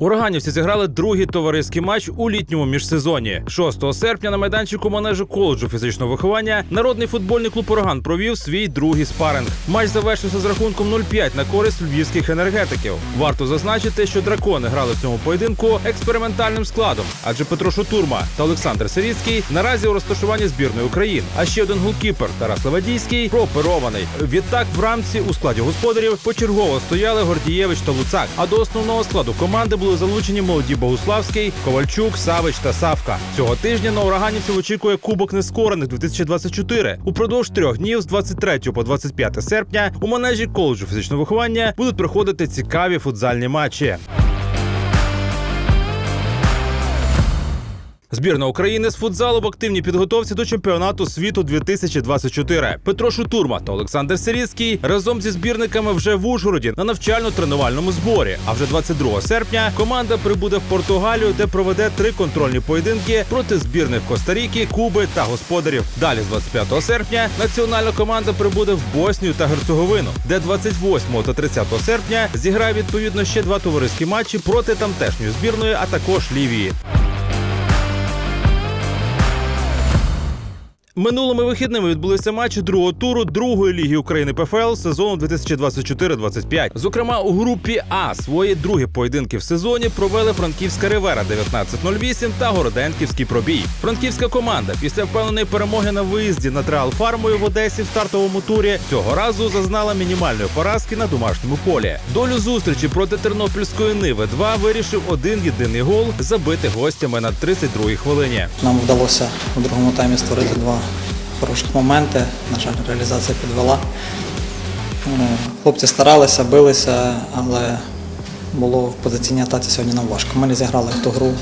Ураганівці зіграли другий товариський матч у літньому міжсезоні. 6 серпня на майданчику манежу коледжу фізичного виховання народний футбольний клуб Ураган провів свій другий спаринг. Матч завершився з рахунком 0-5 на користь львівських енергетиків. Варто зазначити, що дракони грали в цьому поєдинку експериментальним складом, адже Петро Шутурма та Олександр Сиріцький наразі у розташуванні збірної України. А ще один голкіпер Тарас Левадійський прооперований. Відтак в рамці у складі господарів почергово стояли Гордієвич та Луцак. А до основного складу команди були залучені молоді Богуславський, Ковальчук, Савич та Савка. Цього тижня на ураганівців очікує Кубок нескорених 2024. Упродовж трьох днів з 23 по 25 серпня у манежі коледжу фізичного виховання будуть проходити цікаві футзальні матчі. Збірна України з футзалу в активній підготовці до чемпіонату світу 2024. Петро Шутурма та Олександр Сиріцький разом зі збірниками вже в Ужгороді на навчально-тренувальному зборі. А вже 22 серпня команда прибуде в Португалію, де проведе три контрольні поєдинки проти збірних Коста-Ріки, Куби та господарів. Далі, з 25 серпня, національна команда прибуде в Боснію та Герцеговину, де 28 та 30 серпня зіграє відповідно ще два товариські матчі проти тамтешньої збірної, а також Лівії. Минулими вихідними відбулися матчі другого туру другої ліги України ПФЛ сезону 2024-25. Зокрема, у групі А свої другі поєдинки в сезоні провели Франківська Ривера 19-08 та Городенківський пробій. Франківська команда після впевненої перемоги на виїзді над Реал Фармою в Одесі в стартовому турі цього разу зазнала мінімальної поразки на домашньому полі. Долю зустрічі проти Тернопільської Ниви 2 вирішив один єдиний гол забити гостями на 32-й хвилині. Нам вдалося у другому таймі створити два хороших моменти. На жаль, реалізація підвела. Хлопці старалися, билися, але було в позиційній атаці сьогодні нам важко. Ми не зіграли в ту гру,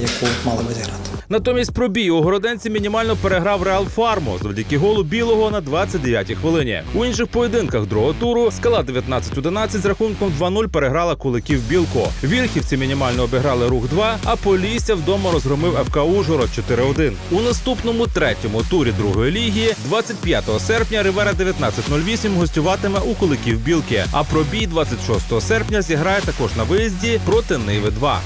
яку мали би зіграти. Натомість пробій у городенці мінімально переграв Реал Фармо завдяки голу білого на 29-й хвилині. У інших поєдинках другого туру скала 19-11 з рахунком 2-0 переграла куликів Білко. Вільхівці мінімально обіграли рух 2, а Полісся вдома розгромив ФК Ужгород 4-1. У наступному третьому турі другої ліги 25 серпня Ривера 19-08 гостюватиме у куликів Білки. А пробій 26 серпня зіграє також на виїзді проти Ниви 2.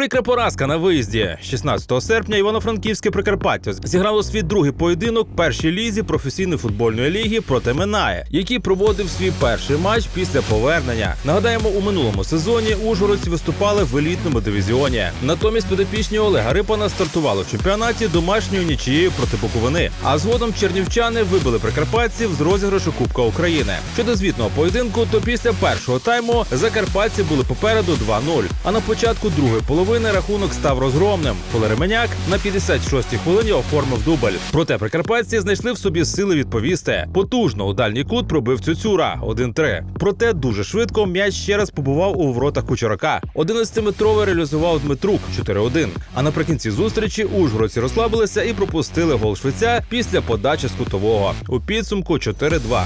Прикра поразка на виїзді 16 серпня Івано-Франківське Прикарпаття зіграло свій другий поєдинок першій лізі професійної футбольної ліги проти Минає, який проводив свій перший матч після повернення. Нагадаємо, у минулому сезоні ужгородці виступали в елітному дивізіоні. Натомість підопічні Олега Рипана стартували в чемпіонаті домашньою нічією проти Буковини. А згодом чернівчани вибили прикарпатців з розіграшу Кубка України. Щодо звітного поєдинку, то після першого тайму закарпатці були попереду 2-0. А на початку другої половини рахунок став розгромним, коли Ременяк на 56-й хвилині оформив дубль. Проте прикарпатці знайшли в собі сили відповісти. Потужно у дальній кут пробив Цюцюра 1-3. Проте дуже швидко м'яч ще раз побував у воротах Кучерака. 11-метровий реалізував Дмитрук 4-1. А наприкінці зустрічі ужгородці розслабилися і пропустили гол швеця після подачі з кутового. У підсумку 4-2.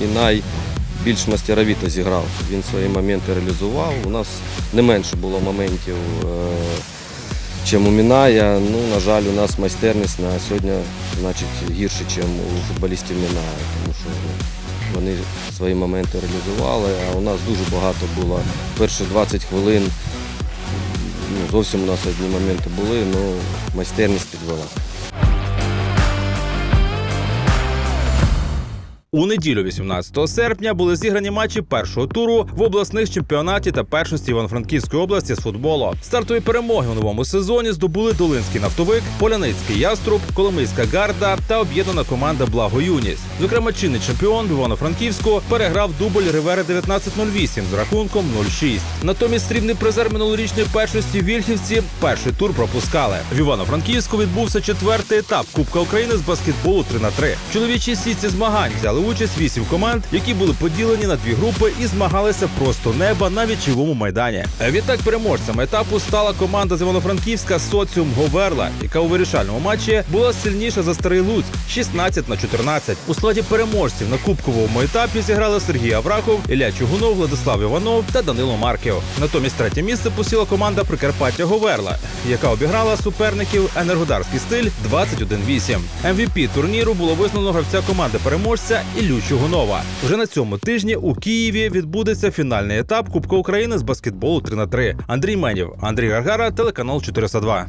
Мінай більш мастеровіто зіграв. Він свої моменти реалізував. У нас не менше було моментів, е, чим у Міная. Ну, на жаль, у нас майстерність на сьогодні значить, гірше, ніж у футболістів Міная, тому що ну, вони свої моменти реалізували, а у нас дуже багато було. Перші 20 хвилин ну, зовсім у нас одні моменти були, але майстерність підвела. У неділю, 18 серпня, були зіграні матчі першого туру в обласних чемпіонаті та першості Івано-Франківської області з футболу. Стартові перемоги у новому сезоні здобули Долинський нафтовик, Поляницький яструб, Коломийська гарда та об'єднана команда Благо Юність. Зокрема, чинний чемпіон в Івано-Франківську переграв дубль Ривери 1908 з рахунком 0-6. Натомість срібний призер минулорічної першості Вільхівці перший тур пропускали. В Івано-Франківську відбувся четвертий етап Кубка України з баскетболу 3 на 3 В чоловічій сітці змагань взяли участь вісім команд, які були поділені на дві групи і змагалися просто неба на вічовому майдані. Відтак переможцем етапу стала команда з Івано-Франківська Соціум Говерла, яка у вирішальному матчі була сильніша за старий Луцьк 16 на 14. У складі переможців на кубковому етапі зіграли Сергій Аврахов, Ілля Чугунов, Владислав Іванов та Данило Марків. Натомість третє місце посіла команда Прикарпаття Говерла, яка обіграла суперників енергодарський стиль 21-8. MVP турніру було визнано гравця команди переможця Іллю Чугунова. Вже на цьому тижні у Києві відбудеться фінальний етап Кубка України з баскетболу 3 на 3 Андрій Менів, Андрій Гаргара, телеканал 402.